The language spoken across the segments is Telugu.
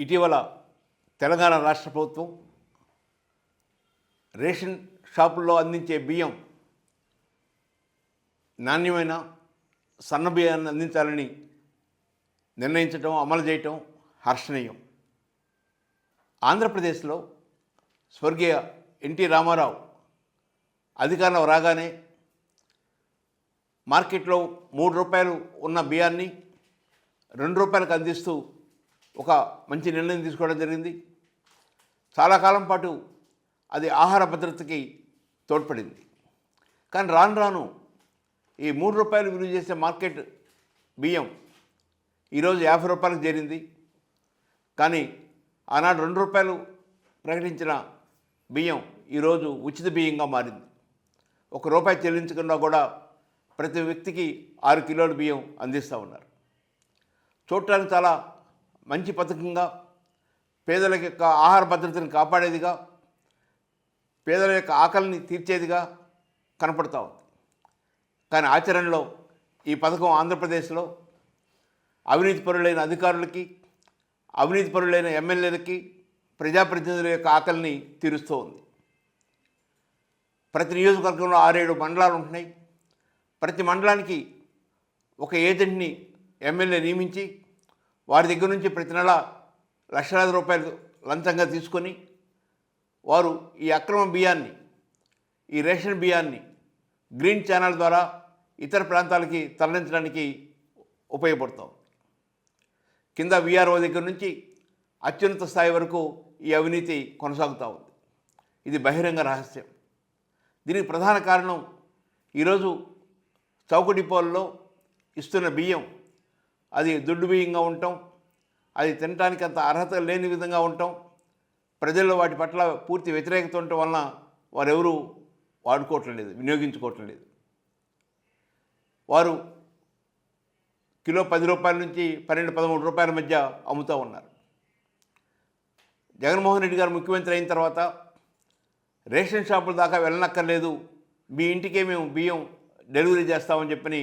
ఇటీవల తెలంగాణ రాష్ట్ర ప్రభుత్వం రేషన్ షాపుల్లో అందించే బియ్యం నాణ్యమైన సన్న బియ్యాన్ని అందించాలని నిర్ణయించడం అమలు చేయటం హర్షణీయం. ఆంధ్రప్రదేశ్లో స్వర్గీయ ఎన్టీ రామారావు అధికారంలో రాగానే మార్కెట్లో మూడు రూపాయలు ఉన్న బియ్యాన్ని రెండు రూపాయలకు అందిస్తూ ఒక మంచి నిర్ణయం తీసుకోవడం జరిగింది. చాలా కాలం పాటు అది ఆహార భద్రతకి తోడ్పడింది. కానీ రాను రాను ఈ మూడు రూపాయలు విలువ చేసే మార్కెట్ బియ్యం ఈరోజు యాభై రూపాయలకు చేరింది. కానీ ఆనాడు రెండు రూపాయలు ప్రకటించిన బియ్యం ఈరోజు ఉచిత బియ్యంగా మారింది. ఒక రూపాయి చెల్లించకుండా కూడా ప్రతి వ్యక్తికి ఆరు కిలోల బియ్యం అందిస్తూ ఉన్నారు. చూడటానికి చాలా మంచి పథకంగా పేదల యొక్క ఆహార భద్రతను కాపాడేదిగా పేదల యొక్క ఆకలిని తీర్చేదిగా కనపడతా ఉంది. కానీ ఆచరణలో ఈ పథకం ఆంధ్రప్రదేశ్లో అవినీతి పరులైన అధికారులకి అవినీతి పరులైన ఎమ్మెల్యేలకి ప్రజాప్రతినిధుల యొక్క ఆకలిని తీరుస్తూ ఉంది. ప్రతి నియోజకవర్గంలో ఆరేడు మండలాలు ఉంటున్నాయి. ప్రతి మండలానికి ఒక ఏజెంట్ని ఎమ్మెల్యే నియమించి వారి దగ్గర నుంచి ప్రతి నెల లక్షలాది రూపాయలు లంచంగా తీసుకొని వారు ఈ అక్రమ బియ్యాన్ని ఈ రేషన్ బియ్యాన్ని గ్రీన్ ఛానల్ ద్వారా ఇతర ప్రాంతాలకి తరలించడానికి ఉపయోగపడతాం. కింద విఆర్ఓ దగ్గర నుంచి అత్యున్నత స్థాయి వరకు ఈ అవినీతి కొనసాగుతూ ఉంది. ఇది బహిరంగ రహస్యం. దీనికి ప్రధాన కారణం ఈరోజు చౌక డిపోల్లో ఇస్తున్న బియ్యం అది దుడ్డు బియ్యంగా ఉండటం అది తినడానికి అంత అర్హత లేని విధంగా ఉండటం ప్రజల్లో వాటి పట్ల పూర్తి వ్యతిరేకత ఉండటం వలన వారెవరూ వాడుకోవటం లేదు వినియోగించుకోవటం లేదు. వారు కిలో పది రూపాయల నుంచి పన్నెండు పదమూడు రూపాయల మధ్య అమ్ముతూ ఉన్నారు. జగన్మోహన్ రెడ్డి గారు ముఖ్యమంత్రి అయిన తర్వాత రేషన్ షాపుల దాకా వెళ్ళనక్కర్లేదు మీ ఇంటికే మేము బియ్యం డెలివరీ చేస్తామని చెప్పని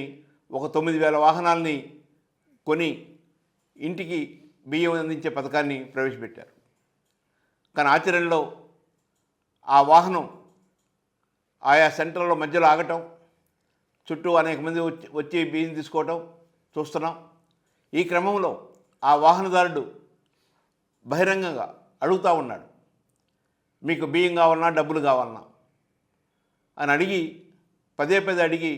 ఒక తొమ్మిది వేల వాహనాల్ని కొని ఇంటికి బియ్యం అందించే పథకాన్ని ప్రవేశపెట్టారు. కానీ ఆచరణలో ఆ వాహనం ఆయా సెంటర్లో మధ్యలో ఆగటం చుట్టూ అనేక మంది వచ్చి వచ్చి బియ్యం తీసుకోవటం చూస్తున్నాం. ఈ క్రమంలో ఆ వాహనదారుడు బహిరంగంగా అడుగుతూ ఉన్నాడు మీకు బియ్యం కావాలన్నా డబ్బులు కావాలన్నా? అని అడిగి పదే పదే అడిగి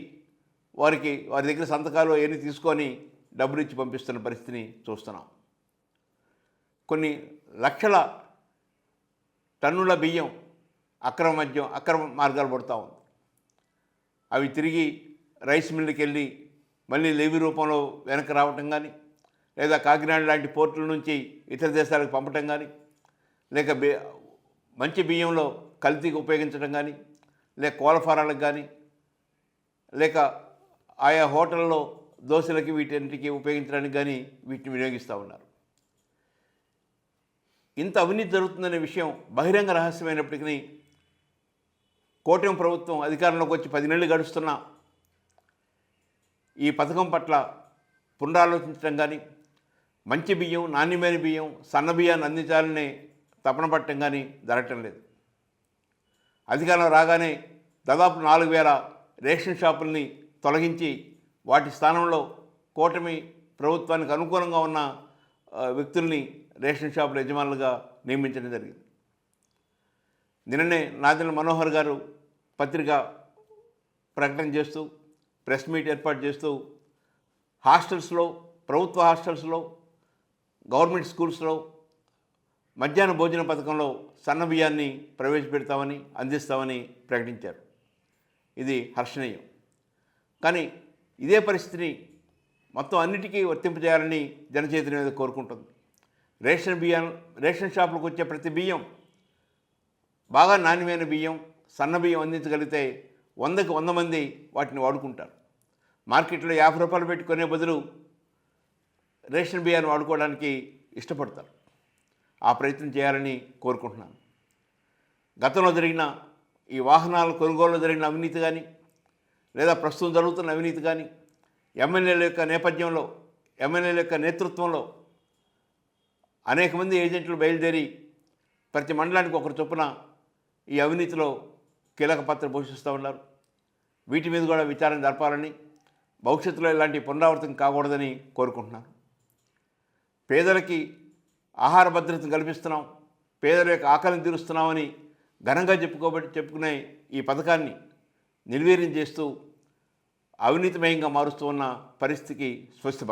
వారికి వారి దగ్గర సంతకాలు ఏమి తీసుకొని డబ్బులు ఇచ్చి పంపిస్తున్న పరిస్థితిని చూస్తున్నాం. కొన్ని లక్షల టన్నుల బియ్యం అక్రమ మద్యం అక్రమ మార్గాలు పడుతూ ఉంది. అవి తిరిగి రైస్ మిల్లుకి వెళ్ళి మళ్ళీ లేవి రూపంలో వెనక్కి రావటం కానీ లేదా కాకినాడ లాంటి పోర్టుల నుంచి ఇతర దేశాలకు పంపటం కానీ లేక బి మంచి బియ్యంలో కల్తీకి ఉపయోగించడం కానీ లేక కోలఫారాలకు కానీ లేక ఆయా హోటల్లో దోశలకి వీటన్నిటికీ ఉపయోగించడానికి కానీ వీటిని వినియోగిస్తూ ఉన్నారు. ఇంత అవినీతి జరుగుతుందనే విషయం బహిరంగ రహస్యమైనప్పటికీ కోటం ప్రభుత్వం అధికారంలోకి వచ్చి పది నెలలు గడుస్తున్నా ఈ పథకం పట్ల పునరాలోచించడం కానీ మంచి బియ్యం నాణ్యమైన బియ్యం సన్న బియ్యాన్ని అందించాలనే తపన పట్టడం కానీ జరగటం లేదు. అధికారం రాగానే దాదాపు నాలుగు వేల రేషన్ షాపుల్ని తొలగించి వాటి స్థానంలో కూటమి ప్రభుత్వానికి అనుకూలంగా ఉన్న వ్యక్తుల్ని రేషన్ షాపుల యజమానులుగా నియమించడం జరిగింది. నిన్ననే నాదెల మనోహర్ గారు పత్రిక ప్రకటన చేస్తూ ప్రెస్ మీట్ ఏర్పాటు చేస్తూ హాస్టల్స్లో ప్రభుత్వ హాస్టల్స్లో గవర్నమెంట్ స్కూల్స్లో మధ్యాహ్న భోజన పథకంలో సన్న బియ్యాన్ని ప్రవేశపెడతామని అందిస్తామని ప్రకటించారు. ఇది హర్షణీయం. కానీ ఇదే పరిస్థితిని మొత్తం అన్నిటికీ వర్తింపజేయాలని జనచైతన్యం మీద కోరుకుంటుంది. రేషన్ బియ్యం రేషన్ షాపులకు వచ్చే ప్రతి బియ్యం బాగా నాణ్యమైన బియ్యం సన్న బియ్యం అందించగలిగితే వందకి వంద మంది వాటిని వాడుకుంటారు. మార్కెట్లో యాభై రూపాయలు పెట్టి కొనే బదులు రేషన్ బియ్యాన్ని వాడుకోవడానికి ఇష్టపడతారు. ఆ ప్రయత్నం చేయాలని కోరుకుంటున్నాను. గతంలో జరిగిన ఈ వాహనాల కొనుగోలులో జరిగిన అవినీతి కానీ లేదా ప్రస్తుతం జరుగుతున్న అవినీతి కానీ ఎమ్మెల్యేల యొక్క నేపథ్యంలో ఎమ్మెల్యేల యొక్క నేతృత్వంలో అనేక మంది ఏజెంట్లు బయలుదేరి ప్రతి మండలానికి ఒకరు చొప్పున ఈ అవినీతిలో కీలక పాత్ర పోషిస్తూ ఉన్నారు. వీటి మీద కూడా విచారణ జరపాలని భవిష్యత్తులో ఇలాంటి పునరావృతం కాకూడదని కోరుకుంటున్నాను. పేదలకి ఆహార భద్రతను కల్పిస్తున్నాం పేదల యొక్క ఆకలిని తీరుస్తున్నామని ఘనంగా చెప్పుకోబట్టి చెప్పుకునే ఈ పథకాన్ని నిర్వీర్యం చేస్తూ అవినీతిమయంగా మారుస్తూ ఉన్న పరిస్థితికి స్వస్తి